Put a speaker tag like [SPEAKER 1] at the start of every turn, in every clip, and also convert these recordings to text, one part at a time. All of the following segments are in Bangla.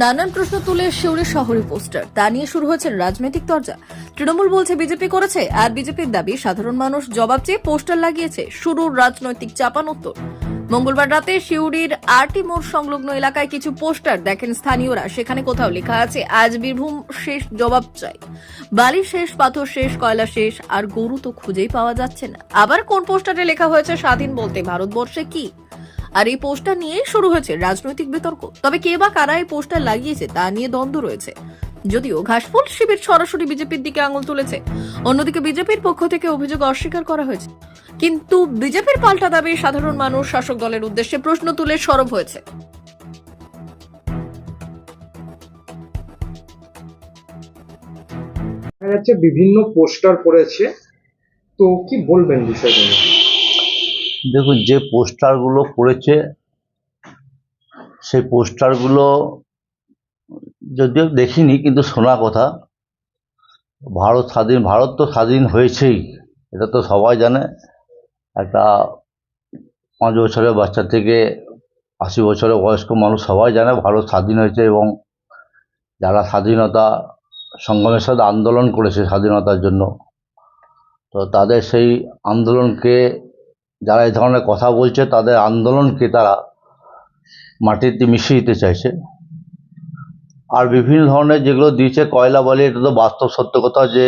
[SPEAKER 1] নানান প্রশ্ন তুলে শিউরি শহরে পোস্টার। তা নিয়ে শুরু হয়েছে রাজনৈতিক চর্চা তৃণমূল বলছে বিজেপি করেছে, আর বিজেপির দাবি, সাধারণ মানুষ জবাব চেয়ে পোস্টার লাগিয়েছে শুরু রাজনৈতিক চাপান উত্তর। মঙ্গলবার রাতে শিউরির আরটি মোড় সংলগ্ন এলাকায় কিছু পোস্টার দেখেন স্থানীয়রা। সেখানে কোথাও লেখা আছে, আজ বীরভূম শেষ জবাব চাই। বালি শেষ, পাথর শেষ, কয়লা শেষ, আর গরু তো খুঁজেই পাওয়া যাচ্ছে না। আবার কোন পোস্টারে লেখা হয়েছে, স্বাধীন বলতে ভারতবর্ষে কি? আর এই পোস্টার নিয়েই শুরু হয়েছে রাজনৈতিক বিতর্ক। তবে কে বা কারা এই পোস্টার লাগিয়েছে তা নিয়ে দ্বন্দ্ব রয়েছে। যদিও ঘাসফুল শিবির সরাসরি বিজেপির দিকে আঙুল তুলেছে। অন্যদিকে বিজেপির পক্ষ থেকে অভিযোগ অস্বীকার করা হয়েছে। কিন্তু বিজেপির পাল্টা দাবি সাধারণ মানুষ শাসক দলের উদ্দেশ্যে প্রশ্ন তুলে সরব হয়েছে।
[SPEAKER 2] দেখা যাচ্ছে বিভিন্ন পোস্টার পড়েছে। তো কি বলবেন বিষয়টা নিয়ে?
[SPEAKER 3] দেখুন, যে পোস্টারগুলো করেছে সেই পোস্টারগুলো যদিও দেখিনি, কিন্তু শোনা কথা। ভারত স্বাধীন, ভারত তো স্বাধীন হয়েছেই, এটা তো সবাই জানে। একটা পাঁচ বছরের বাচ্চা থেকে আশি বছরের বয়স্ক মানুষ সবাই জানে ভারত স্বাধীন হয়েছে এবং যারা স্বাধীনতা সংগ্রামের সাথে আন্দোলন করেছে স্বাধীনতার জন্য, তো তাদের সেই আন্দোলনকে যারা এই ধরনের কথা বলছে, তাদের আন্দোলনকে তারা মাটিতে মিশিয়ে দিতে চাইছে। আর বিভিন্ন ধরনের যেগুলো দিয়েছে কয়লা বলে, এটা তো বাস্তব সত্য কথা যে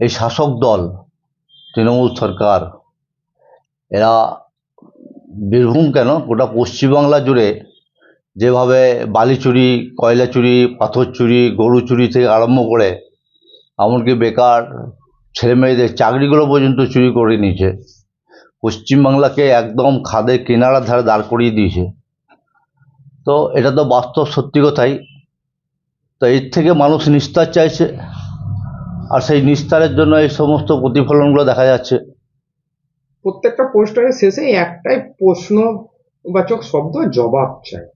[SPEAKER 3] এই শাসক দল, তৃণমূল সরকার, এরা বীরভূম কেন? গোটা পশ্চিমবাংলা জুড়ে যেভাবে বালি চুরি, কয়লা চুরি, পাথর চুরি, গরু চুরি থেকে আরম্ভ করে, এমনকি বেকার ছেলেমেয়েদের চাকরিগুলো পর্যন্ত চুরি করে নিয়েছে। পশ্চিমবাংলাকে একদম খাদের কিনারার ধারে দাঁড় করিয়ে দিয়েছে। তো এটা তো বাস্তব সত্যি কথাই। তো এর থেকে মানুষ নিস্তার চাইছে আর সেই নিস্তারের জন্য এই সমস্ত প্রতিফলনগুলো দেখা যাচ্ছে।
[SPEAKER 2] প্রত্যেকটা পোস্টারের শেষে একটাই প্রশ্নবাচক শব্দ জবাব চাই।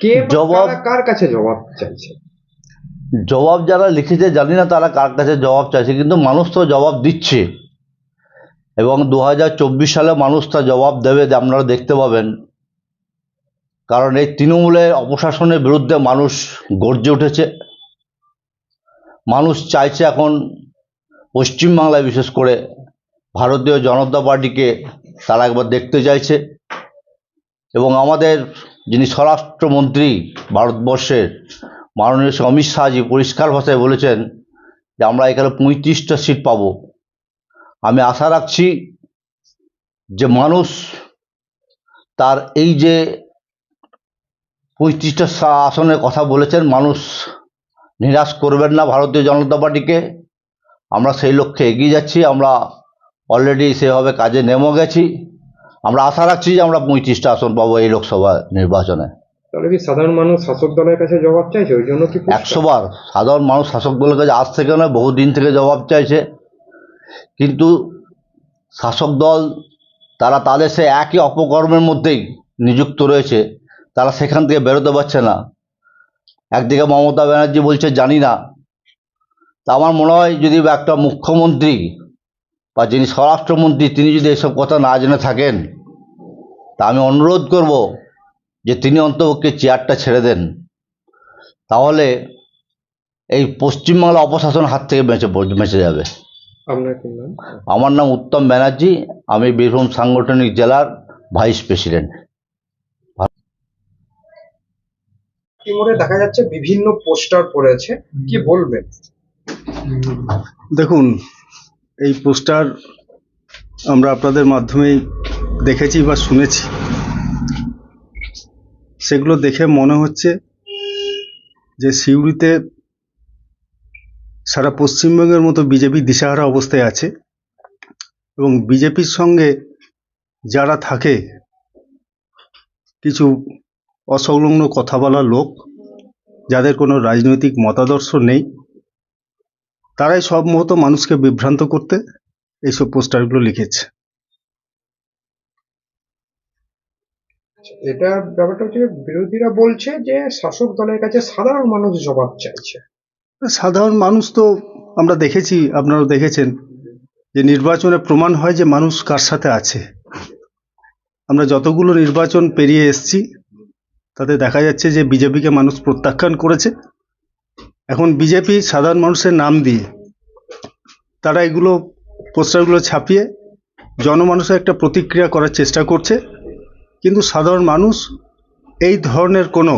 [SPEAKER 2] কে
[SPEAKER 3] জবাব-
[SPEAKER 2] কার কাছে জবাব চাইছে?
[SPEAKER 3] জবাব যারা লিখেছে জানি না তারা কার কাছে জবাব চাইছে কিন্তু মানুষ তো জবাব দিচ্ছে। এবং দু হাজার চব্বিশ সালে মানুষ তা জবাব দেবে আপনারা দেখতে পাবেন। কারণ এই তৃণমূলের অপশাসনের বিরুদ্ধে মানুষ গর্জে উঠেছে। মানুষ চাইছে এখন পশ্চিমবাংলায় বিশেষ করে ভারতীয় জনতা পার্টিকে তারা একবার দেখতে চাইছে। এবং আমাদের যিনি স্বরাষ্ট্রমন্ত্রী ভারতবর্ষের মাননীয় অমিত শাহজি পরিষ্কার ভাষায় বলেছেন যে আমরা এখানে পঁয়ত্রিশটা সিট পাবো। আমি আশা রাখছি যে মানুষ তার এই যে পঁয়ত্রিশটা আসনের কথা বলেছেন মানুষ নিরাশ করবেন না ভারতীয় জনতা পার্টিকে। আমরা সেই লক্ষ্যে এগিয়ে যাচ্ছি আমরা অলরেডি সেভাবে কাজে নেমে গেছি। আমরা আশা রাখছি যে আমরা পঁয়ত্রিশটা আসন পাবো এই লোকসভা নির্বাচনে।
[SPEAKER 2] তাহলে কি সাধারণ মানুষ শাসক দলের কাছে জবাব চাইছে? ওই জন্য কি poster?
[SPEAKER 3] একশো বার। সাধারণ মানুষ শাসক দলের কাছে আজ থেকে নয় বহুদিন থেকে জবাব চাইছে। কিন্তু শাসক দল, তারা তাদের সে একই অপকর্মের মধ্যেই নিযুক্ত রয়েছে। তারা সেখান থেকে বেরোতে পারছে না। একদিকে মমতা ব্যানার্জি বলছে, জানি না। তা আমার মনে হয় যদি একটা মুখ্যমন্ত্রী বা যিনি স্বরাষ্ট্রমন্ত্রী, তিনি যদি এসব কথা না জেনে থাকেন, তা আমি অনুরোধ করব যে তিনি অন্তপক্ষে চেয়ারটা ছেড়ে দেন। তাহলে এই পশ্চিমবাংলা অপশাসন হাত থেকে বেঁচে বেঁচে যাবে। আমার নাম উত্তম ব্যানার্জি আমি বীরভূম সাংগঠনিক জেলার ভাইস প্রেসিডেন্ট।
[SPEAKER 2] মোড়ে দেখা যাচ্ছে বিভিন্ন পোস্টার পড়েছে? কি বলবেন?
[SPEAKER 4] দেখুন এই পোস্টার আমরা আপনাদের মাধ্যমেই দেখেছি বা শুনেছি। সেগুলো দেখে মনে হচ্ছে যে সিউড়িতে সারা পশ্চিমবঙ্গের মতো বিজেপি দিশাহারা অবস্থায় আছে এবং বিজেপির সঙ্গে যারা থাকে, কিছু অসংলগ্ন কথা বলা লোক, যাদের কোনো রাজনৈতিক মতাদর্শ নেই, তারাই সব মতো মানুষকে বিভ্রান্ত করতে এইসব পোস্টারগুলো লিখেছে।
[SPEAKER 2] এটা ব্যাপারটা হচ্ছে বিরোধীরা বলছে যে শাসক দলের কাছে সাধারণ মানুষ জবাব চাইছে।
[SPEAKER 4] সাধারণ মানুষ তো আমরা দেখেছি, আপনারাও দেখেছেন, যে নির্বাচনে প্রমাণ হয় যে মানুষ কার সাথে আছে। আমরা যতগুলো নির্বাচন পেরিয়ে এসেছি, তাতে দেখা যাচ্ছে যে বিজেপিকে মানুষ প্রত্যাখ্যান করেছে। এখন বিজেপি সাধারণ মানুষের নাম দিয়ে তারা এগুলো পোস্টারগুলো ছাপিয়ে জনমানুষের একটা প্রতিক্রিয়া করার চেষ্টা করছে। কিন্তু সাধারণ মানুষ এই ধরনের কোনো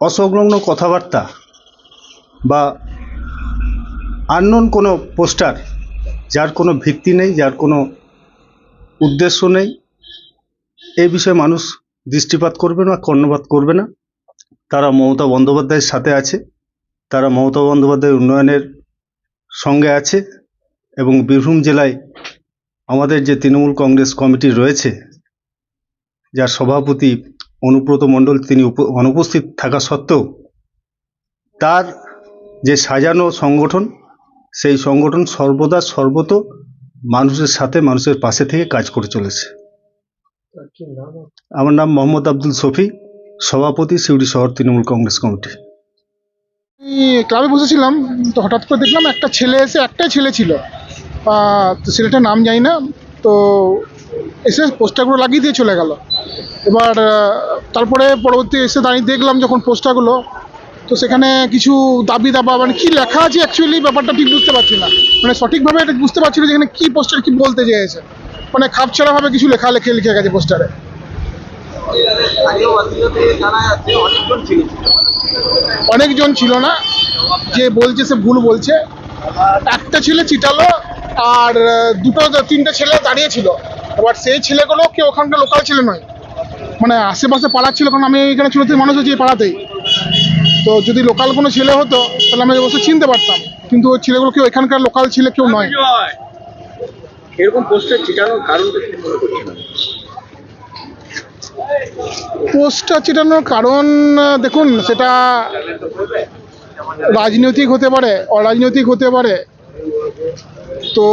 [SPEAKER 4] অসংলগ্ন কথাবার্তা বা আননোন কোনো পোস্টার যার কোনো ভিত্তি নেই, যার কোনো উদ্দেশ্য নেই এই বিষয়ে মানুষ দৃষ্টিপাত করবে না, কর্ণপাত করবে না। তারা মমতা বন্দ্যোপাধ্যায়ের সাথে আছে, তারা মমতা বন্দ্যোপাধ্যায়ের উন্নয়নের সঙ্গে আছে এবং বীরভূম জেলায় আমাদের যে তৃণমূল কংগ্রেস কমিটি রয়েছে, যার সভাপতি অনুব্রত মণ্ডল, তিনি অনুপস্থিত থাকা সত্ত্বেও তার যে সাজানো সংগঠন, সেই সংগঠন সর্বদা সর্বত মানুষের সাথে মানুষের পাশে থেকে কাজ করে চলেছে। আমার নাম মোহাম্মদ আব্দুল শফি, সভাপতি সিউড়ি শহর তৃণমূল কংগ্রেস কমিটি।
[SPEAKER 5] ক্লাবে বসেছিলাম, তো হঠাৎ করে দেখলাম একটা ছেলে এসে, একটাই ছেলে ছিল। তো ছেলেটার নাম জানি না, তো এসে পোস্টারগুলো লাগিয়ে দিয়ে চলে গেল। এবার তারপরে পরবর্তী এসে দাঁড়িয়ে দেখলাম যখন পোস্টারগুলো তো সেখানে কিছু দাবি দাবা মানে কী লেখা আছে অ্যাকচুয়ালি ব্যাপারটা ঠিক বুঝতে পারছি না। মানে সঠিকভাবে এটা বুঝতে পারছি না যে এখানে কী পোস্টার কী বলতে চেয়েছে। মানে খাপ খাপছাড়াভাবে কিছু লেখা লেখে, লিখে গেছে পোস্টারে অনেকজন ছিল না। যে বলছে সে ভুল বলছে। একটা ছেলে চিটালো, আর দুটো, তিনটে ছেলে দাঁড়িয়ে ছিল। এবার সেই ছেলেগুলো কেউ ওখানকার লোকাল ছেলে নয়। মানে আশেপাশে পাড়ার ছিল, কারণ আমি এখানে থেকে মানুষ হচ্ছে এই পাড়াতেই। তো যদি লোকাল কোনো ছেলে হতো তাহলে আমি অবশ্যই চিনতে পারতাম। কিন্তু ওই ছেলেগুলো কেউ এখানকার লোকাল ছেলে কেউ নয়।
[SPEAKER 6] এরকম পোস্টার ছিটানোর কারণটা কি মনে করছেন?
[SPEAKER 5] পোস্টার চিটানোর কারণ দেখুন সেটা রাজনৈতিক হতে পারে অরাজনৈতিক হতে পারে। তো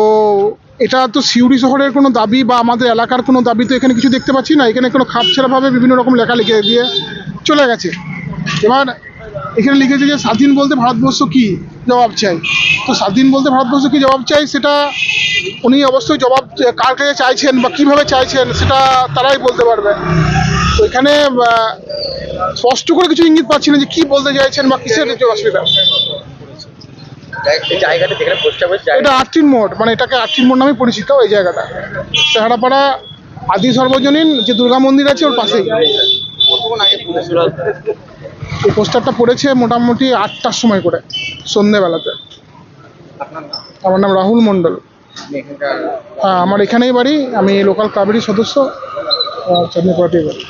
[SPEAKER 5] এটা তো সিউড়ি শহরের কোনো দাবি বা আমাদের এলাকার কোনো দাবি তো এখানে কিছু দেখতে পাচ্ছি না। এখানে কোনো খাপছাড়াভাবে বিভিন্ন রকম লেখা লিখে দিয়ে চলে গেছে। এবার এখানে লিখেছে যে স্বাধীন বলতে ভারতবর্ষ কি? জবাব চাই। তো স্বাধীন বলতে ভারতবর্ষ কি জবাব চাই? সেটা উনি অবশ্যই জবাব কার কাছে চাইছেন বা কীভাবে চাইছেন সেটা তারাই বলতে পারবে তো এখানে স্পষ্ট করে কিছু ইঙ্গিত পাচ্ছি না যে কি বলতে চাইছেন বা কিসের অসুবিধা। এটা আটটিন মোড় মানে এটাকে আটটিন মোড় নামে পরিচিত এই জায়গাটা। সাহারাপাড়া আদি সর্বজনীন যে দুর্গা মন্দির আছে ওর পাশেই। এই পোস্টারটা পড়েছে মোটামুটি আটটার সময় করে সন্ধেবেলাতে। আমার নাম রাহুল মণ্ডল।
[SPEAKER 6] এখানকার
[SPEAKER 5] হ্যাঁ আমার এখানেই বাড়ি আমি লোকাল ক্লাবেরই সদস্য বাড়ি।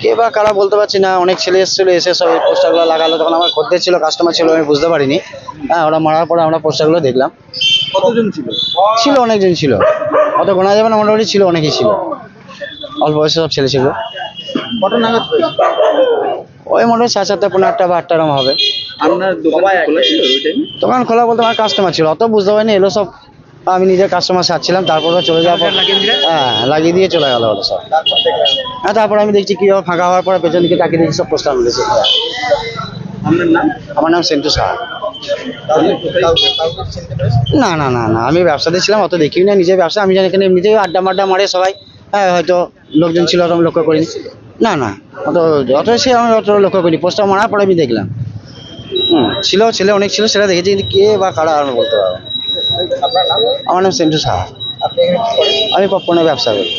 [SPEAKER 6] কে বা কারা
[SPEAKER 7] বলতে পারছি না অনেক ছেলে এসেছিল এসে সব এই পোস্টারগুলো লাগালো তখন আমার খদ্দের ছিল কাস্টমার ছিল আমি বুঝতে পারিনি। হ্যাঁ ওরা মারার পরে আমরা পোস্টারগুলো দেখলাম।
[SPEAKER 6] কতজন ছিল?
[SPEAKER 7] ছিল অনেকজন ছিল। অত গোনা যাবে না মোটামুটি ছিল অনেকই ছিল। অল্প বয়সে সব ছেলে ছিল।
[SPEAKER 6] নাগাদ
[SPEAKER 7] ওই মোটামুটি সাড়ে চারটা পনেরো আটটা বা আটটা এরকম হবে।
[SPEAKER 6] আপনার দোকান খোলা ছিল
[SPEAKER 7] দোকান খোলা বলতে আমার কাস্টমার ছিল অত বুঝতে পারিনি এলো সব আমি নিজের কাস্টমার সারছিলাম তারপর চলে যাওয়ার পর হ্যাঁ লাগিয়ে দিয়ে চলে গেল ওরা সব। হ্যাঁ তারপর আমি দেখছি কি ফাঁকা হওয়ার পরে পেছন দিকে তাকিয়ে দেখছি সব পোস্টার মিলেছে
[SPEAKER 6] আপনার নাম?
[SPEAKER 7] আমার নাম সেন্টু সাহা। না না না না আমি ব্যবসাতে ছিলাম অত দেখিও না নিজের ব্যবসা আমি জানি এখানে এমনিতেই আড্ডা মাড্ডা মারে সবাই। হ্যাঁ হয়তো লোকজন ছিল আমি লক্ষ্য করিনি। না না অত অত সে আমি অত লক্ষ্য করিনি। পোস্টার মারার পরে আমি দেখলাম। হুম ছিল ছেলে অনেক ছিল সেটা দেখেছি কিন্তু কে বা কারা আমি বলতে পারব না। আমার নাম সেন্টু সাহা। আমি পপকর্নের ব্যবসা করি।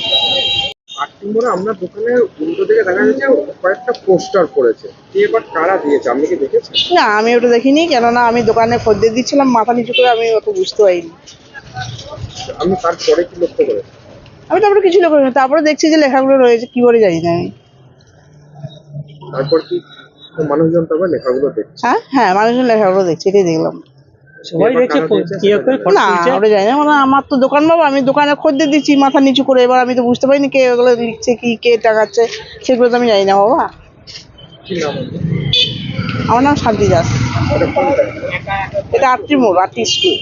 [SPEAKER 2] আটটি মোড়ে আপনার দোকানের উল্টো দিকে দেখা যাচ্ছে কয়েকটা পোস্টার পড়েছে। কে বা কারা দিয়েছে? আপনি কি দেখেছেন?
[SPEAKER 8] না আমি ওটা দেখিনি কেননা আমি দোকানে খদ্দের দিচ্ছিলাম মাথা নিচু করে আমি অত বুঝতে পারিনি।
[SPEAKER 2] আপনি তারপরে কি লক্ষ্য করেছেন?
[SPEAKER 8] আমি তারপরে কিছু লোক তারপরে দেখছি যে লেখাগুলো রয়েছে কি করে জানি না আমি।
[SPEAKER 2] তারপর কি মানুষজন তবে লেখাগুলো দেখছে?
[SPEAKER 8] হ্যাঁ হ্যাঁ মানুষজন লেখাগুলো দেখছি এটাই দেখলাম।
[SPEAKER 2] সবাই দেখছে
[SPEAKER 8] না ওটা জানি না মানে আমার তো দোকান বাবা আমি দোকানে খদ্দের দিচ্ছি মাথা নিচু করে এবার আমি তো বুঝতে পারিনি কে ওগুলো লিখছে কি কে টাকাচ্ছে সেগুলো তো আমি জানি না বাবা।
[SPEAKER 2] কি নাম আপনার?
[SPEAKER 8] আমার নাম শান্তি দাস? এটা আটটি মোড় আটটি স্কুল